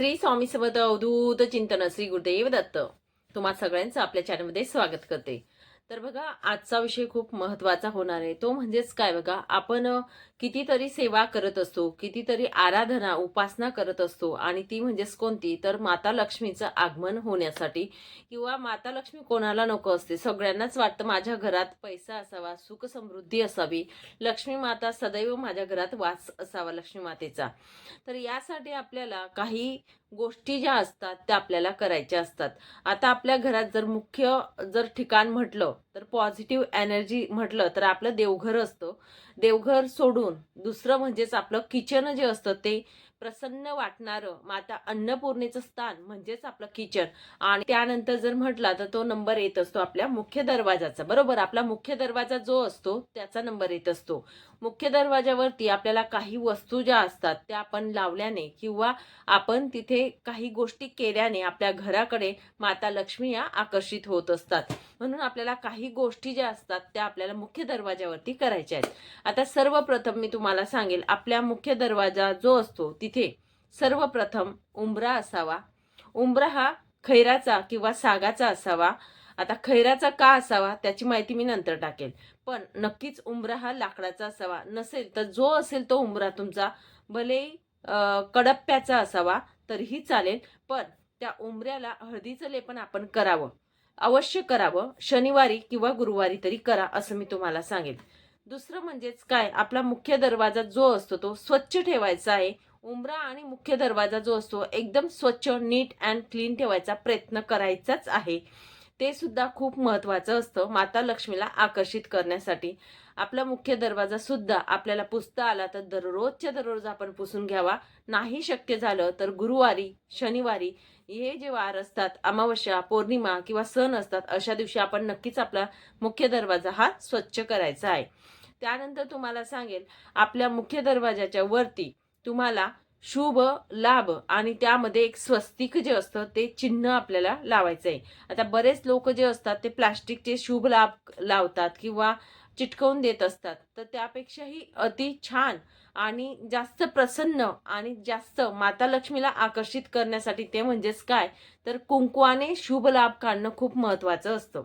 श्री स्वामी समर्थ अवधूत चिंतन श्री गुरुदेव दत्त. तुम्हा सगळ्यांचं आपल्या चॅनलमध्ये स्वागत करते. तर बघा आजचा विषय खूप महत्त्वाचा होणार आहे. तो म्हणजेच काय बघा आपण कितीतरी सेवा करत असतो कितीतरी आराधना उपासना करत असतो आणि ती म्हणजेच कोणती? तर माता लक्ष्मीचं आगमन होण्यासाठी. किंवा माता लक्ष्मी कोणाला नको असते? सगळ्यांनाच वाटतं माझ्या घरात पैसा असावा सुख समृद्धी असावी. लक्ष्मी माता सदैव माझ्या घरात वास असावा लक्ष्मी मातेचा. तर यासाठी आपल्याला काही गोष्टी ज्या असतात त्या आपल्याला करायच्या असतात. आता आपल्या घरात जर मुख्य जर ठिकाण म्हटलं तर पॉझिटिव्ह एनर्जी म्हटलं तर आपलं देवघर असतं. देवघर सोडून दुसरं म्हणजेच आपलं किचन जे असतं ते प्रसन्न वाटणारं माता अन्नपूर्णेचं स्थान म्हणजेच आपलं किचन आणि त्यानंतर जर म्हटला तर तो नंबर येत असतो आपल्या मुख्य दरवाजाचा. बरोबर? आपला मुख्य दरवाजा जो असतो त्याचा नंबर येत असतो. मुख्य दरवाजावरती आपल्याला काही वस्तू ज्या असतात त्या आपण लावल्याने किंवा आपण तिथे काही गोष्टी केल्याने आपल्या घराकडे माता लक्ष्मी या आकर्षित होत असतात. म्हणून आपल्याला काही गोष्टी ज्या असतात त्या आपल्याला मुख्य दरवाजावरती करायच्या आहेत. आता सर्वप्रथम मी तुम्हाला सांगेल आपल्या मुख्य दरवाजा जो असतो तिथे सर्वप्रथम उंबरा असावा. उंबरा हा खैराचा किंवा सागाचा असावा. आता खैराचा का असावा त्याची माहिती मी नंतर टाकेल. पण नक्कीच उंबरा हा लाकडाचा असावा. नसेल तर जो असेल तो उंबरा तुमचा भले कडप्प्याचा असावा तरीही चालेल. पण त्या उंबऱ्याला हळदीचं लेपन आपण करावं. अवश्य करावं. शनिवारी किंवा गुरुवारी तरी करा असं मी तुम्हाला सांगेल. दुसरं म्हणजेच काय? आपला मुख्य दरवाजा जो असतो तो स्वच्छ ठेवायचा आहे. उंबरा आणि मुख्य दरवाजा जो असतो एकदम स्वच्छ नीट अँड क्लीन ठेवायचा प्रयत्न करायचाच आहे. ते सुद्धा खूप महत्त्वाचं असतं माता लक्ष्मीला आकर्षित करण्यासाठी. आपला मुख्य दरवाजा सुद्धा आपल्याला पुसता आला तर दररोजच्या दररोज आपण पुसून घ्यावा. नाही शक्य झालं तर गुरुवारी शनिवारी हे जे वार असतात अमावस्या पौर्णिमा किंवा सण असतात अशा दिवशी आपण नक्कीच आपला मुख्य दरवाजा हा स्वच्छ करायचा आहे. त्यानंतर तुम्हाला सांगेल आपल्या मुख्य दरवाजाच्या वरती तुम्हाला शुभ लाभ आणि त्यामध्ये एक स्वस्तिक जे असतं ते चिन्ह आपल्याला लावायचं आहे आता बरेच लोक जे असतात ते प्लास्टिकचे शुभ लाभ लावतात किंवा चिटकवून देत असतात. तर त्यापेक्षाही अति छान आणि जास्त प्रसन्न आणि जास्त माता लक्ष्मीला आकर्षित करण्यासाठी ते म्हणजेच काय? तर कुंकवाने शुभ लाभ काढणं खूप महत्त्वाचं असतं.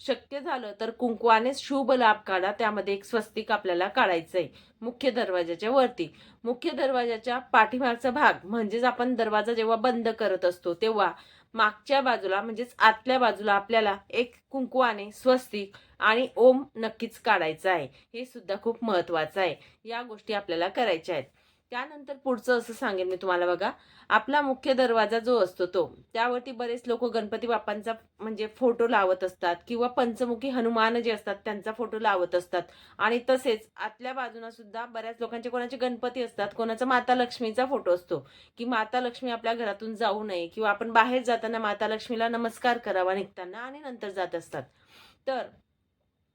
शक्य झालं तर कुंकवाने शुभ लाभ काढा. त्यामध्ये एक स्वस्तिक आपल्याला काढायचं आहे मुख्य दरवाजाच्या वरती. मुख्य दरवाजाच्या पाठीमागचा भाग म्हणजेच आपण दरवाजा जेव्हा बंद करत असतो तेव्हा मागच्या बाजूला म्हणजेच आतल्या बाजूला आपल्याला एक कुंकवाने स्वस्तिक आणि ओम नक्कीच काढायचं आहे. हे सुद्धा खूप महत्वाचं आहे. या गोष्टी आपल्याला करायच्या आहेत. त्यानंतर पुढचं असं सांगेन मी तुम्हाला बघा. आपला मुख्य दरवाजा जो असतो तो त्यावरती बरेच लोक गणपती बाप्पांचा म्हणजे फोटो लावत असतात किंवा पंचमुखी हनुमान जे असतात त्यांचा फोटो लावत असतात. आणि तसेच आतल्या बाजूला सुद्धा बऱ्याच लोकांचे कोणाचे गणपती असतात कोणाचा माता लक्ष्मीचा फोटो असतो की माता लक्ष्मी आपल्या घरातून जाऊ नये किंवा आपण बाहेर जाताना माता लक्ष्मीला नमस्कार करावा निघताना आणि नंतर जात असतात. तर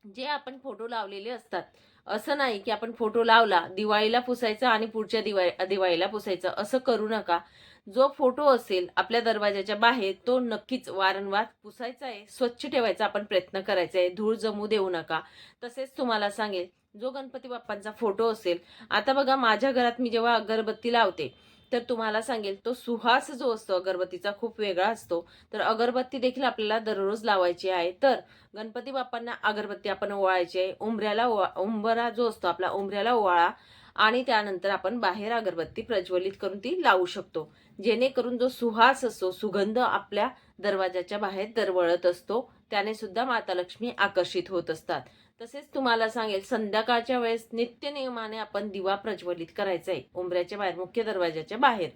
जे आपण फोटो लावलेले असतात असं नाही की आपण फोटो लावला दिवाळीला पुसायचा आणि पुढच्या दिवाळी दिवाळीला पुसायचं. असं करू नका. जो फोटो असेल आपल्या दरवाजाच्या बाहेर तो नक्कीच वारंवार पुसायचा आहे. स्वच्छ ठेवायचा आपण प्रयत्न करायचा आहे. धूळ जमू देऊ नका. तसेच तुम्हाला सांगेल जो गणपती बाप्पांचा फोटो असेल आता बघा माझ्या घरात मी जेव्हा अगरबत्ती लावते तर तुम्हाला सांगेल तो सुहास जो असतो अगरबत्तीचा खूप वेगळा असतो. तर अगरबत्ती देखील आपल्याला दररोज लावायची आहे. तर गणपती बाप्पांना अगरबत्ती आपण ओवाळायची आहे. उंबऱ्याला ओवा उंबरा जो असतो आपला उंबऱ्याला ओवाळा आणि त्यानंतर आपण बाहेर अगरबत्ती प्रज्वलित करून ती लावू शकतो. जेणेकरून जो सुहास असतो सुगंध आपल्या दरवाजाच्या बाहेर दरवळत असतो. त्याने सुद्धा माता लक्ष्मी आकर्षित होत असतात. तसेच तुम्हाला सांगेल संध्याकाळच्या वेळेस नित्य नियमाने आपण दिवा प्रज्वलित करायचा आहे उंबऱ्याच्या बाहेर मुख्य दरवाजाच्या बाहेर.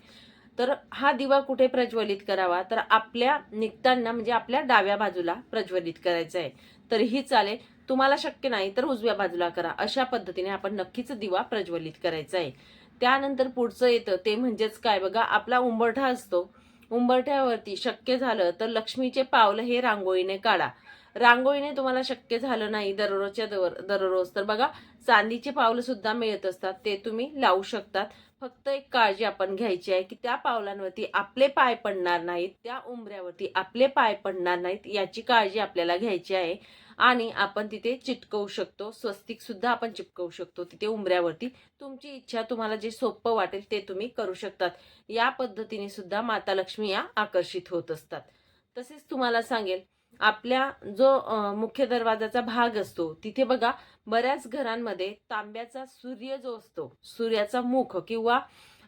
तर हा दिवा कुठे प्रज्वलित करावा? तर आपल्या निघताना म्हणजे आपल्या डाव्या बाजूला प्रज्वलित करायचा आहे तरीही चालेल तुम्हाला शक्य नाही तर उजव्या बाजूला करा. अशा पद्धतीने आपण नक्कीच दिवा प्रज्वलित करायचा आहे त्यानंतर पुढचं येतं ते म्हणजेच काय? बघा आपला उंबरठा असतो. उंबरठ्यावरती शक्य झालं तर लक्ष्मीचे पावलं हे रांगोळीने काढा. रांगोळीने तुम्हाला शक्य झालं नाही दररोजच्या दर दररोज. तर बघा चांदीचे पावलं सुद्धा मिळत असतात. ते तुम्ही लावू शकतात. फक्त एक काळजी आपण घ्यायची आहे की त्या पावलांवरती आपले पाय पडणार नाहीत त्या उंबऱ्यावरती आपले पाय पडणार नाहीत याची काळजी आपल्याला घ्यायची आहे. आणि आपण तिथे चिटकवू शकतो. स्वस्तिक सुद्धा आपण चिटकवू शकतो तिथे उंबऱ्यावरती. तुमची इच्छा तुम्हाला जे सोपं वाटेल ते तुम्ही करू शकतात. या पद्धतीने सुद्धा माता लक्ष्मी या आकर्षित होत असतात. तसेच तुम्हाला सांगेल आपल्या जो मुख्य दरवाजाचा भाग असतो तिथे बघा बऱ्याच घरांमध्ये तांब्याचा सूर्य जो असतो सूर्याचा मुख किंवा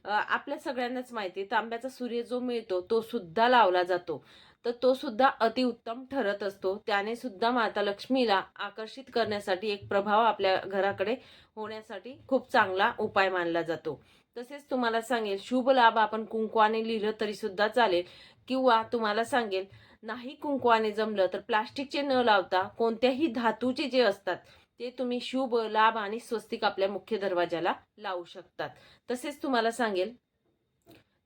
आपल्या सगळ्यांनाच माहिती आहे, तांब्याचा सूर्य जो मिळतो तो सुद्धा लावला जातो. तर तो सुद्धा अतिउत्तम ठरत असतो. त्याने सुद्धा माता लक्ष्मीला आकर्षित करण्यासाठी एक प्रभाव आपल्या घराकडे होण्यासाठी खूप चांगला उपाय मानला जातो. तसेच तुम्हाला सांगेल शुभ लाभ आपण कुंकवाने लिहिलं तरी सुद्धा चालेल किंवा तुम्हाला सांगेल नाही कुंकवाने जमलं तर प्लास्टिकचे न लावता कोणत्याही धातूचे जे असतात ते तुम्ही शुभ लाभ आणि स्वस्तिक आपल्या मुख्य दरवाजाला लावू शकतात. तसेच तुम्हाला सांगेल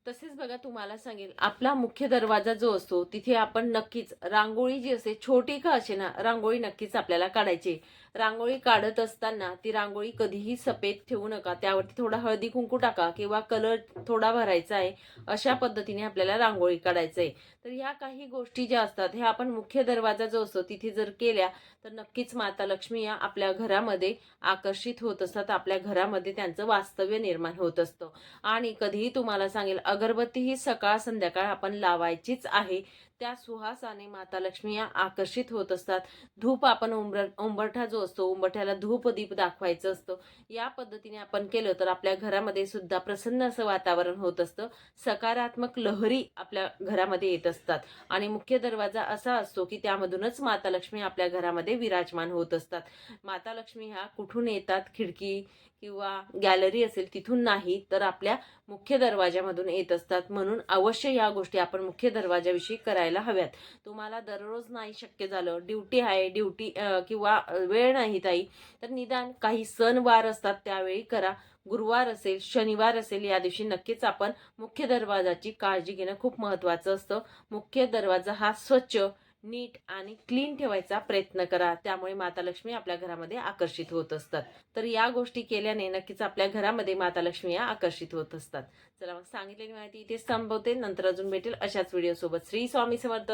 तसेच बघा तुम्हाला सांगेल आपला मुख्य दरवाजा जो असतो तिथे आपण नक्कीच रांगोळी जी असते छोटी का असे ना रांगोळी नक्कीच आपल्याला काढायची रांगोळी काढत असताना ती रांगोळी कधीही सफेद ठेवू नका. त्यावरती थोडा हळदी कुंकू टाका किंवा कलर थोडा भरायचा आहे अशा पद्धतीने आपल्याला रांगोळी काढायचं आहे तर ह्या काही गोष्टी ज्या असतात ह्या आपण मुख्य दरवाजा जो असतो तिथे जर केल्या तर नक्कीच माता लक्ष्मी या आपल्या घरामध्ये आकर्षित होत असतात. आपल्या घरामध्ये त्यांचं वास्तव्य निर्माण होत असतं. आणि कधीही तुम्हाला सांगेल अगरबत्ती ही सकाळ संध्याकाळ आपण लावायचीच आहे त्या सुहासाने माता लक्ष्मी या आकर्षित होत असतात. धूप आपण उंबर उंबरठा जो असतो उंबरठ्याला धूप दीप दाखवायचं असतं. या पद्धतीने आपण केलं तर आपल्या घरामध्ये सुद्धा प्रसन्न असं वातावरण होत असतं. सकारात्मक लहरी आपल्या घरामध्ये येत असतात. आणि मुख्य दरवाजा असा असतो की त्यामधूनच माता लक्ष्मी आपल्या घरामध्ये विराजमान होत असतात. माता लक्ष्मी ह्या कुठून येतात? खिडकी किंवा गॅलरी असेल तिथून नाही तर आपल्या मुख्य दरवाजामधून येत असतात. म्हणून अवश्य या गोष्टी आपण मुख्य दरवाजाविषयी करायला करायला हव्यात. तुम्हाला दररोज नाही शक्य झालं ड्युटी आहे ड्युटी किंवा वेळ नाही ताई तर निदान काही सणवार असतात त्यावेळी करा. गुरुवार असेल शनिवार असेल या दिवशी नक्कीच आपण मुख्य दरवाजाची काळजी घेणं खूप महत्त्वाचं असतं. मुख्य दरवाजा हा स्वच्छ नीट आणि क्लीन ठेवायचा प्रयत्न करा. त्यामुळे माता लक्ष्मी आपल्या घरामध्ये आकर्षित होत असतात. तर या गोष्टी केल्याने नक्कीच आपल्या घरामध्ये माता लक्ष्मी या आकर्षित होत असतात. चला मग सांगितलेली माहिती इथेच थांबवते नंतर अजून भेटेल अशाच व्हिडिओ सोबत. श्री स्वामी समर्थ.